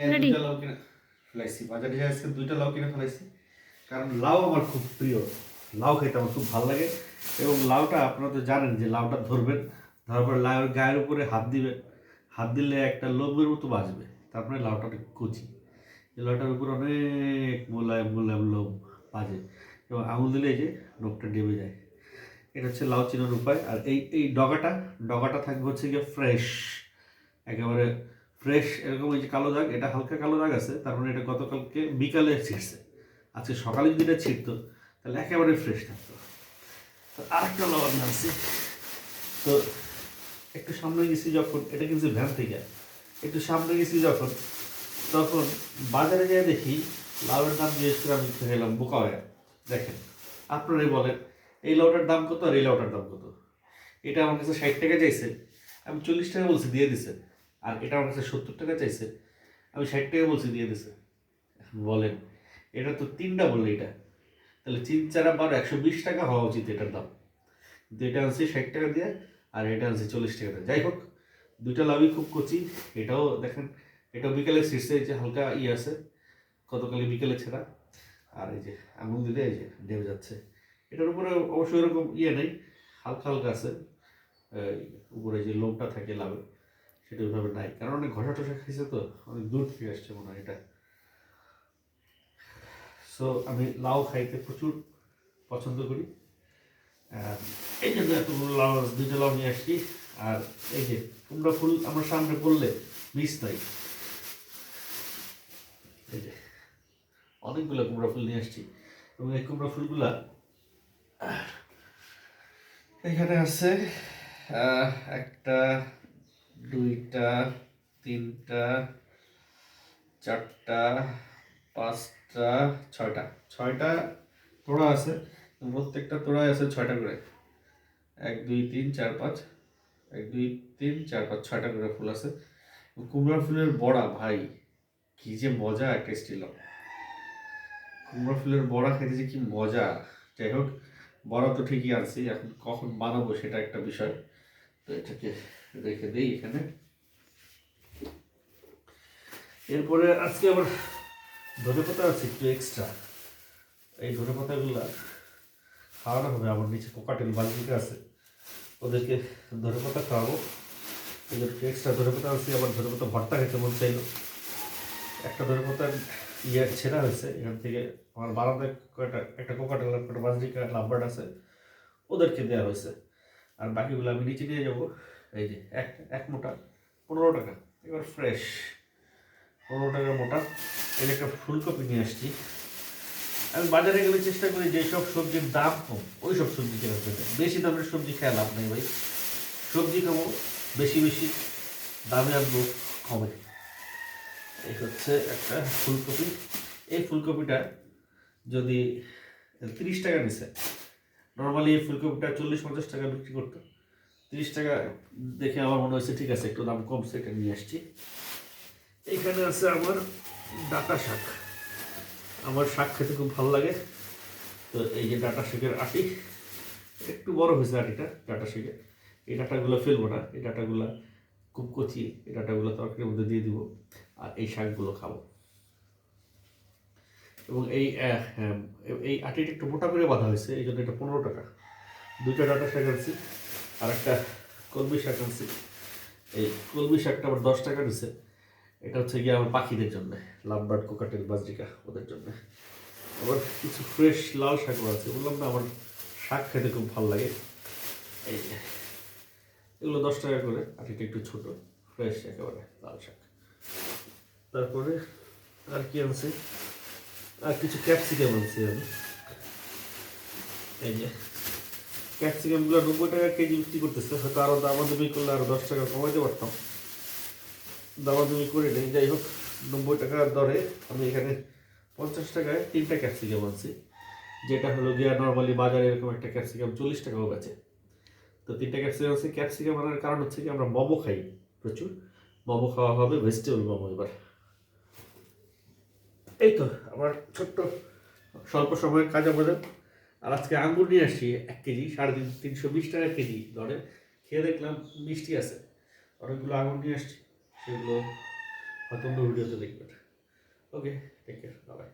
দুইটা লাউ কিনে ফেলাইছি। বাজারে যাই আজকে দুইটা লাউ কিনে ফেলাইছি। কারণ লাউ আমার খুব প্রিয়। লাউ খেতে আমার খুব ভালো লাগে। এবং লাউটা আপনারা তো জানেন যে লাউটা ধরবেন ধরার লাউয়ের গায়ের উপরে হাত দিবেন। হাত দিলে একটা লোভের মতো বাজবে। তারপরে লাউটা কুচি। এই লাউটার উপর অনেক মোলায়েম মোলায়েম লোভ বাজে। এবং আঙুল দিলে এই যে লোভটা ডেবে যায়। এটা হচ্ছে লাউ চিনার উপায়। আর এই এই ডগাটা ডগাটা থাকবে হচ্ছে গিয়ে ফ্রেশ একেবারে ফ্রেশ, এরকম ওই যে কালো দাগ, এটা হালকা কালো দাগ আছে, তার মানে এটা গতকালকে বিকালে ছিটছে আজকে সকালে যদি এটা ছিটতো তাহলে একেবারে ফ্রেশ থাকতো। তো আরেকটা আমি আনছি। তো একটু সামনে গেছি যখন, এটা কিন্তু ভ্যান থেকে। একটু সামনে গেছি যখন, তখন বাজারে যেয়ে দেখি লাউয়ের দাম জিজ্ঞেস করে আমি খেলাম বোকা হয়ে। দেখেন, আপনারাই বলেন, এই লাউটার দাম কত আর এই লাউটার দাম কত? এটা আমার কাছে ষাট টাকা চাইছে, আমি চল্লিশ টাকা বলছি, দিয়ে দিছে। আর এটা আমার কাছে সত্তর টাকা চাইছে, আমি ষাট টাকা বলছি, দিয়ে দিছে। বলেন, এটা তো তিনটা বললে এটা। তাহলে তিন, চারা বারো, একশো বিশ টাকা হওয়া উচিত এটার দাম। কিন্তু এটা আনছি ষাট টাকা দিয়ে, আর এটা আনছি চল্লিশ টাকা দিয়ে। যাই হোক, দুইটা লাভই খুব কচি। এটাও দেখেন, এটাও বিকেলে শীর্ষে যে হালকা ইয়ে আছে গতকালে বিকেলে ছেঁড়া। আর এই যে আঙুল দিলে এই যে ডেবে যাচ্ছে। এটার উপরে অবশ্য এরকম ইয়ে নেই, হালকা হালকা আছে। উপরে যে লোমটা থাকে লাভে সেটা ওইভাবে নাই। কারণ অনেক ঘষা টসা খাইছে তো, অনেক দূর থেকে আসছে মনে হয় এটা। সো আমি লাউ খাইতে প্রচুর পছন্দ করি। এই জন্য এতগুলো লাউ দুইটা লাউ নিয়ে আসছি। আর এই যে কুমড়া ফুল আমার সামনে পড়লে মিস নাই। এই যে অনেকগুলো কুমড়া ফুল নিয়ে আসছি। এবং এই কুমড়া ফুলগুলা এখানে আছে একটা দুইটা, তিনটা, চারটা, পাঁচটা, ছয়টা। ছয়টা তোড়া আছে, প্রত্যেকটা তোড়ায় আছে ছয়টা করে। এক, দুই, তিন, চার, পাঁচ। এক, দুই, তিন, চার, পাঁচ, ছয়টা করে ফুল আছে। কুমড়া ফুলের বড়া, ভাই, কি যে মজা টেস্টি লং কুমড়া ফুলের বড়া খেতে যে কি মজা। যাই হোক, বড়া তো ঠিকই আনছি, এখন কখন বানাবো সেটা একটা বিষয়। তো এটাকে রেখে দিই এখানে। এরপরে আজকে আবার ধনে পাতা আছে একটু এক্সট্রা এই ধনে পাতাগুলো খাওয়ানো হবে, আমার নিচে কোকাটেল বালতিতে আছে। ওদেরকে ধরে পাতা খাওয়াবো। এদেরকে এক্সট্রা ধরে পাতা আছে, আবার ধনে পাতা ভর্তা খেতে মন চাইলো। একটা ধনে পাতা ইয়ে ছেঁড়া হয়েছে, এখান থেকে আমার বারান্দায় কয়টা, একটা কোকাটেল একটা বাজরিকা লাম্বার্ড আছে, ওদেরকে দেওয়া হয়েছে। আর বাকিগুলো আমি নিচে নিয়ে যাব। এই যে এক এক মোটা, পনেরো টাকা। এবার ফ্রেশ পনেরো টাকা মোটা। যে একটা ফুলকপি নিয়ে আসছি। আমি বাজারে গেলে চেষ্টা করি যেসব সবজির দাম কম, ওই সব সবজি কেনার জন্য। বেশি দামের সবজি খেয়ে লাভ নেই ভাই। সবজি খাব, বেশি বেশি, দামে আনব কমে। এই হচ্ছে একটা ফুলকপি। এই ফুলকপিটা যদি তিরিশ টাকা নিছে নর্মালি ফুলকপিটা চল্লিশ, পঞ্চাশ টাকা বিক্রি করতো তিরিশ টাকা দেখে আমার মনে হয়েছে, ঠিক আছে, একটু দাম কমছে এটা নিয়ে আসছি। এইখানে আছে আমার ডাটা শাক। আমার শাক খেতে খুব ভালো লাগে। তো এই যে ডাটা শাকের আটি, একটু বড় হয়েছে আটিটা, ডাটা শাকের এই ডাটাগুলো ফেলব না, এই ডাটাগুলো খুব কচি, এই ডাটাগুলো তরকারির মধ্যে দিয়ে দিব, আর এই শাকগুলো খাব। এবং এই হ্যাঁ, এই আটিটা একটু মোটা করে বাঁধা হয়েছে এই জন্য এটা পনেরো টাকা। দুইটা ডাটা শাক আনছি আর একটা কলমি শাক আনছি। এই কলমি শাকটা আবার দশ টাকা নিছে এটা হচ্ছে গিয়ে আমার পাখিদের জন্য লাভবার্ড কোকাটেল বাজরিকা ওদের জন্য। আবার কিছু ফ্রেশ লাল শাকও আছে বললাম না আমার শাক খেতে খুব ভালো লাগে। এই এগুলো দশ টাকা করে আর এটা একটু ছোট ফ্রেশ একেবারে লাল শাক। তারপরে আর কি আনছি? আর কিছু ক্যাপসিকাম আনছি আমি এই যে ক্যাপসিকামগুলো নব্বই টাকা কেজি বিক্রি করতেছে, হয়তো আরও দামাদামি করলে আরও দশ টাকা কমাইতে পারতাম। দামাদামি করে নেই, যাই হোক, নব্বই টাকার দরে আমি এখানে পঞ্চাশ টাকায় তিনটা ক্যাপসিকাম আনছি। যেটা হলো গিয়া নর্মালি বাজারে এরকম একটা ক্যাপসিকাম চল্লিশ টাকাও বেচে। তো তিনটা ক্যাপসিকাম আছে ক্যাপসিকাম আনার কারণ হচ্ছে কি আমরা মোমো খাই প্রচুর। মোমো খাওয়া হবে ভেজিটেবল মোমো এবার। এই তো, আমার ছোট্ট স্বল্প সময়ের কাজ আমাদের আর আজকে আঙ্গুর নিয়ে আসছি এক কেজি, সাড়ে তিন তিনশো বিশ টাকা কেজি দরে। খেয়ে দেখলাম মিষ্টি আছে। অনেকগুলো আঙুর নিয়ে আসছি, সেগুলো হয়তো অন্য ভিডিওতে দেখবেন। Okay take care bye